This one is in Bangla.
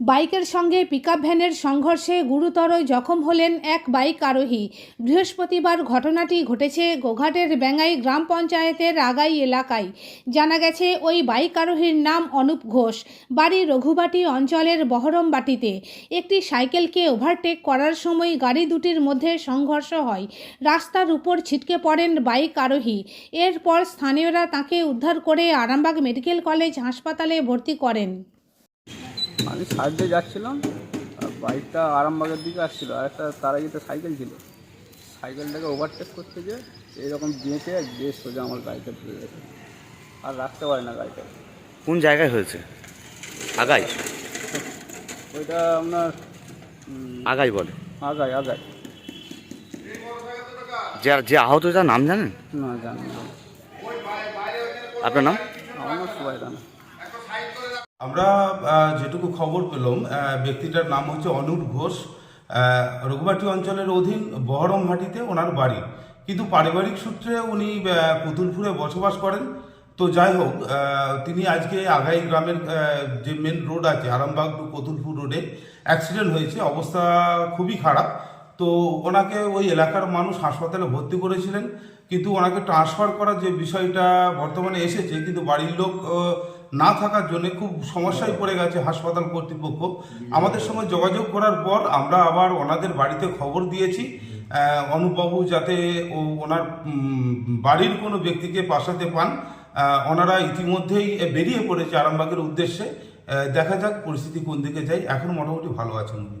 বাইকের সঙ্গে পিকআপ ভ্যানের সংঘর্ষে গুরুতর জখম হলেন এক বাইক আরোহী। বৃহস্পতিবার ঘটনাটি ঘটেছে গোঘাটের বেঙ্গাই গ্রাম পঞ্চায়েতের আগাই এলাকায়। জানা গেছে, ওই বাইক আরোহীর নাম অনুপ ঘোষ। বাড়ি রঘুবাটি অঞ্চলের বহরমবাটিতে। একটি সাইকেলকে ওভারটেক করার সময় গাড়ি দুটির মধ্যে সংঘর্ষ হয়। রাস্তার উপর ছিটকে পড়েন বাইক আরোহী। এরপর স্থানীয়রা তাকে উদ্ধার করে আরামবাগ মেডিকেল কলেজ হাসপাতালে ভর্তি করেন। আমি সাইড দিয়ে যাচ্ছিলাম আর বাইকটা আরামবাগের দিকে আসছিল আর একটা তার আগে সাইকেল ছিল। সাইকেলটাকে ওভারটেক করতে গিয়ে এইরকম দিয়েছে দিয়ে সোজা আমার গাড়িটা ধরে গেছে। আর রাখতে পারে না গাড়িটা কোন জায়গায় হয়েছে? আগাই। ওইটা আপনার আগাই বলে। আগাই আগাই। যে যে আহত নাম জানেন? না জানেন আপনার নাম? আমার সবাই জানে আমরা যেটুকু খবর পেলাম ব্যক্তিটার নাম হচ্ছে অনুপ ঘোষ। রঘুবাটি অঞ্চলের অধীন বহরমহাটিতে ওনার বাড়ি। কিন্তু পারিবারিক সূত্রে উনি পুতুলপুরে বসবাস করেন। তো যাই হোক তিনি আজকে আগাই গ্রামের যে মেন রোড আছে, আরামবাগ টু কতুলপুর রোডে অ্যাক্সিডেন্ট হয়েছে। অবস্থা খুবই খারাপ। তো ওনাকে ওই এলাকার মানুষ হাসপাতালে ভর্তি করেছিলেন। কিন্তু ওনাকে ট্রান্সফার করার যে বিষয়টা বর্তমানে এসেছে, কিন্তু বাড়ির লোক না থাকার জন্য খুব সমস্যায় পড়ে গেছে হাসপাতাল কর্তৃপক্ষ আমাদের সঙ্গে যোগাযোগ করার পর আমরা আবার ওনাদের বাড়িতে খবর দিয়েছি অনুপবাবু যাতে ও ওনার বাড়ির কোনো ব্যক্তিকে পাশাতে পান ওনারা ইতিমধ্যেই বেরিয়ে পড়েছে আরামবাগের উদ্দেশ্যে দেখা যাক পরিস্থিতি কোন দিকে যায় এখন মোটামুটি ভালো আছেন উনি